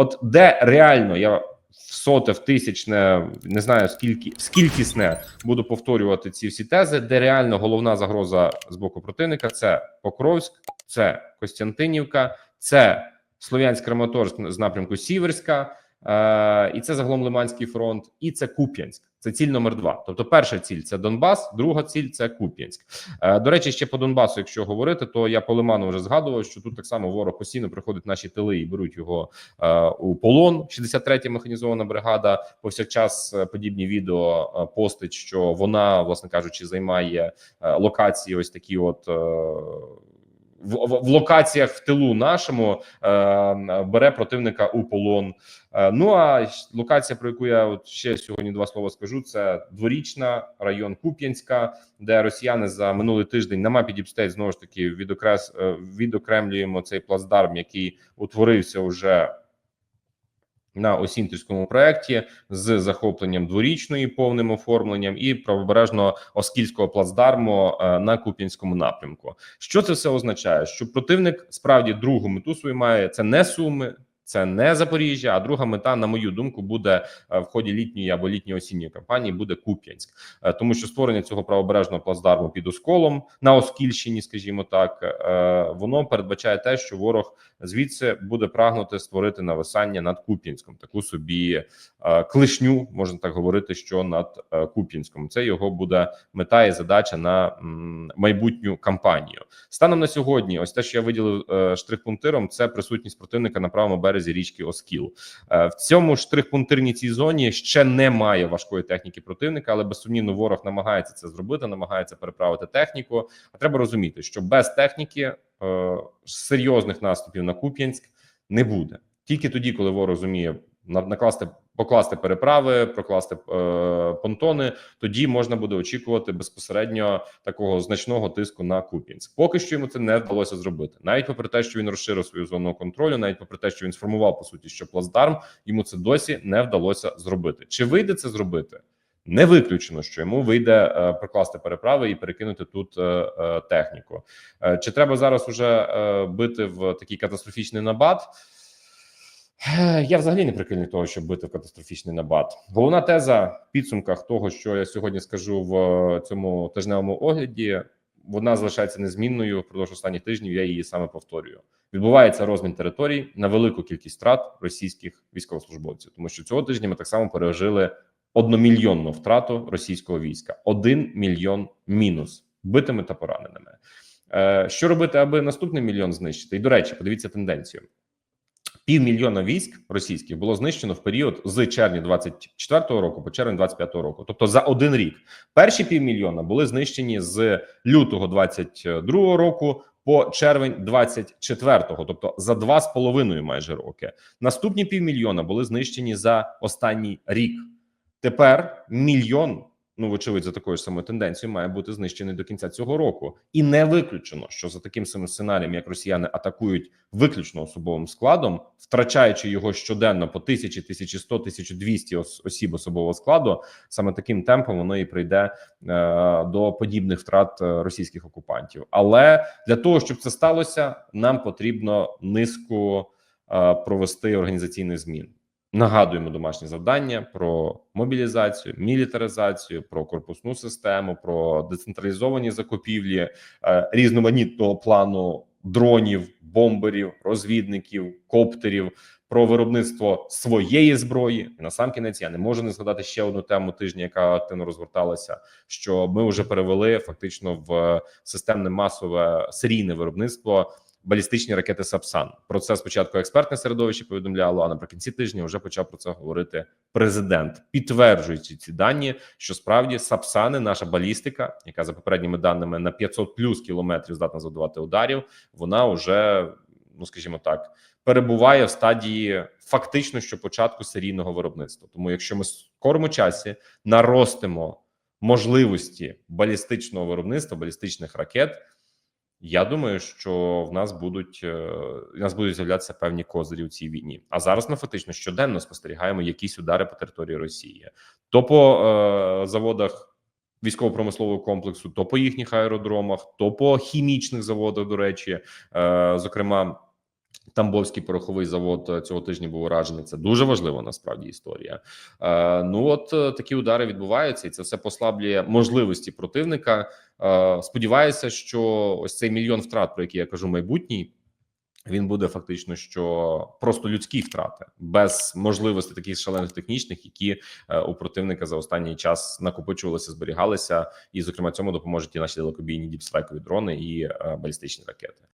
От де реально я в соте, в тисячне, не знаю скільки скількісне буду повторювати ці всі тези, де реально головна загроза з боку противника це Покровськ, це Костянтинівка, це Слов'янськ Краматорськ з напрямку Сіверська, е, і це загалом Лиманський фронт, і це Куп'янськ. Це ціль номер два. Тобто, перша ціль це Донбас, друга ціль це Куп'янськ. Е, до речі, ще по Донбасу, якщо говорити, то я по Лиману вже згадував, що тут так само ворог постійно приходить наші тили і беруть його е, у полон. 63-я механізована бригада. Повсякчас е, подібні відео постить, що вона, власне кажучи, займає локації. Ось такі, от. В, в, в локаціях в тилу нашому е, бере противника у полон. Е, ну а локація, про яку я от ще сьогодні два слова скажу, це дворічна район Куп'янська, де росіяни за минулий тиждень на мапі Діпстейт знову ж таки відокрес е, відокремлюємо цей плацдарм, який утворився вже на осінтерському проєкті з захопленням дворічної повним оформленням і правобережно оскільського плацдарму е, на Куп'янському напрямку. Що це все означає? Що противник справді другу мету свою має це не суми. Це не Запоріжжя, а друга мета, на мою думку, буде е, в ході літньої або літньо-осінньої кампанії буде Куп'янськ, Е, тому що створення цього правобережного плацдарму під Осколом на Оскільщині, скажімо так, е, воно передбачає те, що ворог звідси буде прагнути створити нависання над Куп'янськом, таку собі клишню, можна так говорити, що над Куп'янськом. Це його буде мета і задача на майбутню кампанію. Станом на сьогодні, ось те, що я виділив штрих-пунктиром, це присутність противника на правому березі річки Оскіл. Е, в цьому штрих-пунктирній цій зоні ще немає важкої техніки противника, але безсумнівно ворог намагається це зробити, намагається переправити техніку. А треба розуміти, що без техніки е, серйозних наступів на Куп'янськ не буде тільки тоді, коли ворог зуміє на- накласти. Покласти переправи, прокласти е, понтони, тоді можна буде очікувати безпосередньо такого значного тиску на Куп'янськ. Поки що йому це не вдалося зробити, навіть попри те, що він розширив свою зону контролю, навіть попри те, що він сформував по суті, що плацдарм йому це досі не вдалося зробити. Чи вийде це зробити? Не виключено, що йому вийде е, прокласти переправи і перекинути тут е, е, техніку. Е, чи треба зараз уже е, бити в такий катастрофічний набат? Я взагалі не прихильник того, щоб бити в катастрофічний набат. Головна теза в підсумках того, що я сьогодні скажу в е, цьому тижневому огляді, вона залишається незмінною впродовж останніх тижнів. Я її саме повторюю. Відбувається розмін територій на велику кількість втрат російських військовослужбовців, тому що цього тижня ми так само пережили одномільйонну втрату російського війська. Один мільйон мінус битими та пораненими. Е, Що робити, аби наступний мільйон знищити? І до речі, подивіться тенденцію. Півмільйона військ російських було знищено в період з червня 24 року по червень 25 року, тобто за один рік. Перші півмільйона були знищені з лютого 22 року по червень 24-го, тобто за два з половиною майже роки. Наступні півмільйона були знищені за останній рік. Тепер мільйон. Ну, вочевидь, за такою ж самою тенденцією має бути знищений до кінця цього року, і не виключено, що за таким самим сценарієм, як росіяни атакують виключно особовим складом, втрачаючи його щоденно по 1000, 1100, 1200 ос- осіб особового складу, саме таким темпом воно і прийде е, до подібних втрат е, російських окупантів. Але для того, щоб це сталося, нам потрібно низку е, провести організаційних змін. Нагадуємо домашні завдання про мобілізацію, мілітаризацію, про корпусну систему, про децентралізовані закупівлі е, різноманітного плану дронів, бомберів, розвідників, коптерів, про виробництво своєї зброї. І на сам кінець я не можу не згадати ще одну тему тижня, яка активно розгорталася. Що ми вже перевели фактично в системне масове серійне виробництво балістичні ракети Сапсан. Про це спочатку експертне середовище повідомляло, а наприкінці тижня вже почав про це говорити президент, підтверджуючи ці дані, що справді Сапсани, наша балістика, яка за попередніми даними на 500 плюс кілометрів здатна завдавати ударів, вона вже ну скажімо так. Перебуває в стадії фактично що початку серійного виробництва. Тому, якщо ми в скорому часі наростимо можливості балістичного виробництва, балістичних ракет, я думаю, що в нас будуть е, в нас будуть з'являтися певні козирі у цій війні. А зараз ми фактично щоденно спостерігаємо якісь удари по території Росії, то по е, заводах військово-промислового комплексу, то по їхніх аеродромах, то по хімічних заводах. До речі, е, зокрема. Тамбовський пороховий завод е, цього тижня був уражений. Це дуже важлива насправді історія. Е, ну от е, такі удари відбуваються, і це все послаблює можливості противника. Е, сподіваюся, що ось цей мільйон втрат, про які я кажу, майбутній. Він буде фактично, що просто людські втрати без можливостей таких шалених технічних, які е, у противника за останній час накопичувалися, зберігалися, і зокрема цьому допоможуть і наші далекобійні діпстрайкові дрони і балістичні ракети.